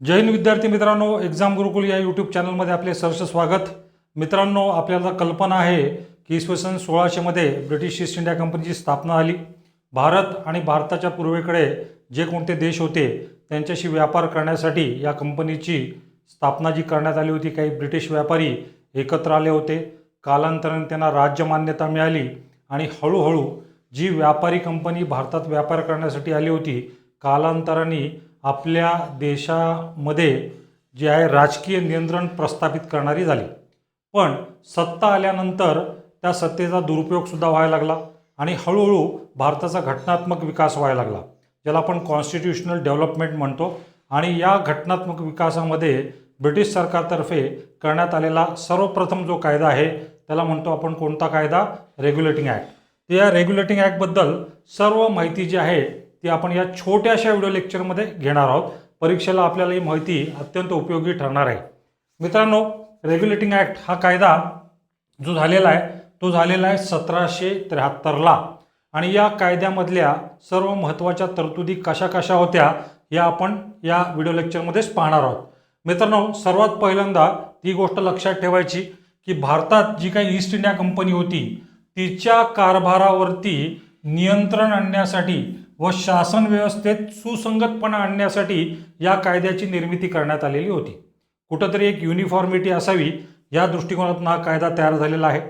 जय हिंद विद्यार्थी मित्रांनो एक्झाम गुरुकुल या यूट्यूब चॅनलमध्ये आपले सहर्ष स्वागत. मित्रांनो आपल्याला कल्पना आहे की इसवी सन सोळाशेमध्ये ब्रिटिश ईस्ट इंडिया कंपनीची स्थापना झाली. भारत आणि भारताच्या पूर्वेकडे जे कोणते देश होते त्यांच्याशी व्यापार करण्यासाठी या कंपनीची स्थापना जी करण्यात आली होती काही ब्रिटिश व्यापारी एकत्र आले होते. कालांतराने त्यांना राज्य मान्यता मिळाली आणि हळूहळू जी व्यापारी कंपनी भारतात व्यापार करण्यासाठी आली होती कालांतराने आपल्या देशामध्ये जे आहे राजकीय नियंत्रण प्रस्थापित करणारी झाली. पण सत्ता आल्यानंतर त्या सत्तेचा दुरुपयोगसुद्धा व्हायला लागला आणि हळूहळू भारताचा घटनात्मक विकास व्हायला लागला ज्याला आपण कॉन्स्टिट्यूशनल डेव्हलपमेंट म्हणतो. आणि या घटनात्मक विकासामध्ये ब्रिटिश सरकारतर्फे करण्यात आलेला सर्वप्रथम जो कायदा आहे त्याला म्हणतो आपण कोणता कायदा? रेग्युलेटिंग ॲक्ट तर या रेग्युलेटिंग ॲक्टबद्दल सर्व माहिती जी आहे ती आपण या छोट्याशा व्हिडिओ लेक्चरमध्ये घेणार आहोत. परीक्षेला आपल्याला ही माहिती अत्यंत उपयोगी ठरणार आहे. मित्रांनो रेग्युलेटिंग ॲक्ट हा कायदा जो झालेला आहे तो झालेला आहे सतराशे त्र्याहत्तरला आणि या कायद्यामधल्या सर्व महत्त्वाच्या तरतुदी कशा कशा होत्या या आपण या व्हिडिओ लेक्चरमध्येच पाहणार आहोत. मित्रांनो सर्वात पहिल्यांदा ती गोष्ट लक्षात ठेवायची की भारतात जी काही ईस्ट इंडिया कंपनी होती तिच्या कारभारावरती नियंत्रण आणण्यासाठी व शासन व्यवस्थेत सुसंगतपणा आणण्यासाठी या कायद्याची निर्मिती करण्यात आलेली होती. कुठंतरी एक युनिफॉर्मिटी असावी या दृष्टिकोनातून हा कायदा तयार झालेला आहे.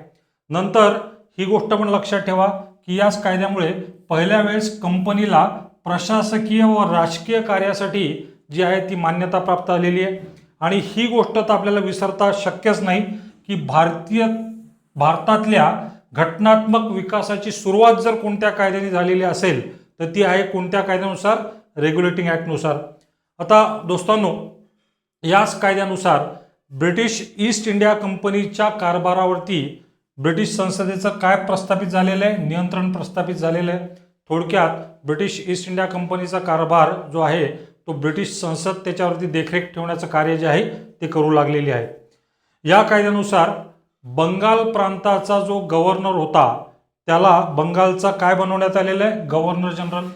नंतर ही गोष्ट पण लक्षात ठेवा की याच कायद्यामुळे पहिल्या वेळेस कंपनीला प्रशासकीय व राजकीय कार्यासाठी जी आहे ती मान्यता प्राप्त आलेली आहे. आणि ही गोष्ट तर आपल्याला विसरता शक्यच नाही की भारतीय भारतातल्या घटनात्मक विकासाची सुरुवात जर कोणत्या कायद्याने झालेली असेल तर ती आहे कोणत्या कायद्यानुसार? रेग्युलेटिंग ॲक्टनुसार आता दोस्तांनो याच कायद्यानुसार ब्रिटिश ईस्ट इंडिया कंपनीच्या कारभारावरती ब्रिटिश संसदेचं काय प्रस्थापित झालेलं आहे? नियंत्रण प्रस्थापित झालेलं आहे. थोडक्यात ब्रिटिश ईस्ट इंडिया कंपनीचा कारभार जो आहे तो ब्रिटिश संसद त्याच्यावरती देखरेख ठेवण्याचं कार्य जे आहे ते करू लागलेली आहे. या कायद्यानुसार बंगाल प्रांताचा जो गव्हर्नर होता त्याला बंगालचा काय बनवण्यात आलेलं आहे? गव्हर्नर जनरल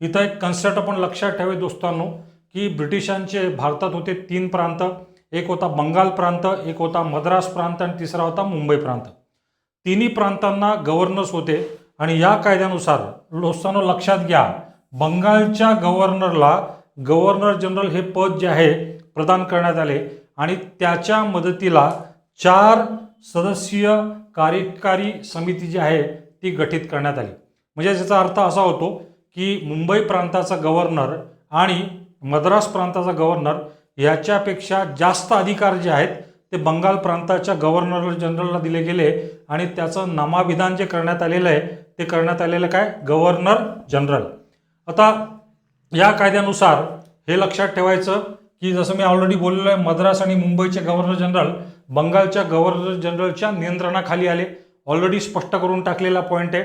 इथं एक कन्सेप्ट आपण लक्षात ठेवे दोस्तांनो की ब्रिटिशांचे भारतात होते तीन प्रांत. एक होता बंगाल प्रांत एक होता मद्रास प्रांत आणि तिसरा होता मुंबई प्रांत. तिन्ही प्रांतांना गव्हर्नर्स होते. आणि या कायद्यानुसार दोस्तांनो लक्षात घ्या बंगालच्या गव्हर्नरला गव्हर्नर जनरल हे पद जे आहे प्रदान करण्यात आले. आणि त्याच्या मदतीला चार सदस्यीय कार्यकारी समिती जी आहे ती गठीत करण्यात आली. म्हणजे याचा अर्थ असा होतो की मुंबई प्रांताचा गव्हर्नर आणि मद्रास प्रांताचा गव्हर्नर याच्यापेक्षा जास्त अधिकार जे आहेत ते बंगाल प्रांताच्या गव्हर्नर जनरलला दिले गेले आणि त्याचं नामाविधान जे करण्यात आलेलं आहे ते करण्यात आलेलं काय? गव्हर्नर जनरल आता या कायद्यानुसार हे लक्षात ठेवायचं की जसं मी ऑलरेडी बोललेलो आहे मद्रास आणि मुंबईचे गव्हर्नर जनरल बंगालच्या गव्हर्नर जनरलच्या नियंत्रणाखाली आले. ऑलरेडी स्पष्ट करून टाकलेला पॉईंट आहे.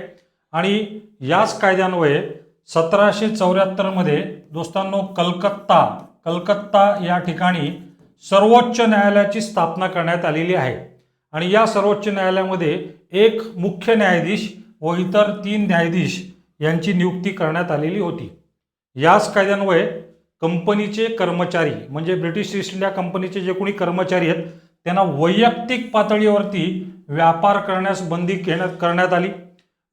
आणि याच कायद्यान्वये सतराशे चौऱ्याहत्तरमध्ये दोस्तांनो कलकत्ता कलकत्ता या ठिकाणी सर्वोच्च न्यायालयाची स्थापना करण्यात आलेली आहे. आणि या सर्वोच्च न्यायालयामध्ये एक मुख्य न्यायाधीश व इतर तीन न्यायाधीश यांची नियुक्ती करण्यात आलेली होती. याच कायद्यान्वये कंपनीचे कर्मचारी म्हणजे ब्रिटिश ईस्ट इंडिया कंपनीचे जे कोणी कर्मचारी आहेत त्यांना वैयक्तिक पातळीवरती व्यापार करण्यास बंदी घेण्यात करण्यात आली.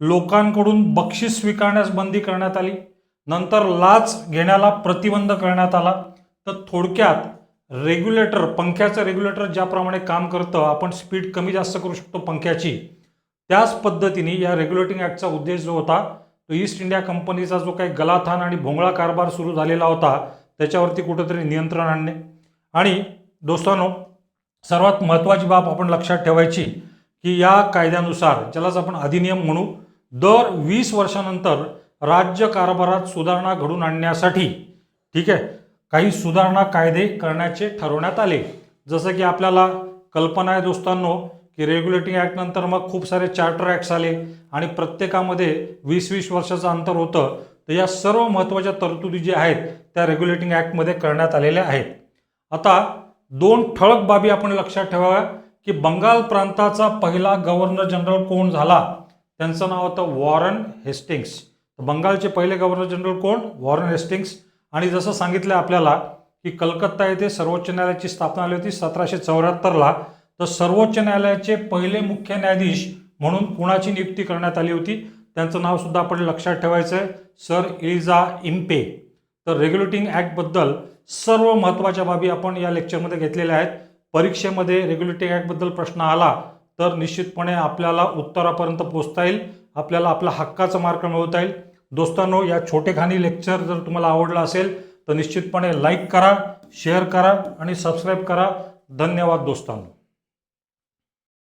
लोकांकडून बक्षीस स्वीकारण्यास बंदी करण्यात आली. नंतर लाच घेण्याला प्रतिबंध करण्यात आला. तर थोडक्यात रेग्युलेटर पंख्याचं रेग्युलेटर ज्याप्रमाणे काम करतं आपण स्पीड कमी जास्त करू शकतो पंख्याची. त्याच पद्धतीने या रेग्युलेटिंग ॲक्टचा उद्देश जो होता तो ईस्ट इंडिया कंपनीचा जो काही गलाथान आणि भोंगळा कारभार सुरू झालेला होता त्याच्यावरती कुठंतरी नियंत्रण आणणे. आणि दोस्तांनो सर्वात महत्त्वाची बाब आपण लक्षात ठेवायची की या कायद्यानुसार ज्यालाच आपण अधिनियम म्हणू दर वीस वर्षानंतर राज्य कारभारात सुधारणा घडून आणण्यासाठी ठीक आहे काही सुधारणा कायदे करण्याचे ठरवण्यात आले. जसं की आपल्याला कल्पना आहे दोस्तांनो की रेग्युलेटिंग ॲक्टनंतर मग खूप सारे चार्टर ॲक्ट्स आले आणि प्रत्येकामध्ये वीस वीस वर्षाचं अंतर होतं. तर या सर्व महत्त्वाच्या तरतुदी ज्या आहेत त्या रेग्युलेटिंग ॲक्टमध्ये करण्यात आलेल्या आहेत. आता दोन ठळक बाबी आपण लक्षात ठेवाव्या की बंगाल प्रांताचा पहिला गव्हर्नर जनरल कोण झाला? त्यांचं नाव होतं वॉरन हेस्टिंग्स. बंगालचे पहिले गव्हर्नर जनरल कोण? Warren Hastings. आणि जसं सांगितलं आपल्याला की कलकत्ता येथे सर्वोच्च न्यायालयाची स्थापना आली होती सतराशे चौऱ्याहत्तरला. तर सर्वोच्च न्यायालयाचे पहिले मुख्य न्यायाधीश म्हणून कुणाची नियुक्ती करण्यात आली होती? त्यांचं नावसुद्धा आपण लक्षात ठेवायचं आहे सर इलिझा इम्पे. तर रेग्युलेटिंग ॲक्टबद्दल सर्व महत्त्वाच्या बाबी आपण या लेक्चरमध्ये घेतलेल्या आहेत. परीक्षेमध्ये रेग्युलेटिंग ॲक्टबद्दल प्रश्न आला तर निश्चितपणे आपल्याला उत्तरापर्यंत पोहोचता येईल. आपल्याला आपला हक्काचा मार्क मिळवता येईल. दोस्तांनो या छोटेखानी लेक्चर जर तुम्हाला आवडलं असेल तर निश्चितपणे लाईक करा शेअर करा आणि सबस्क्राईब करा. धन्यवाद दोस्तांनो.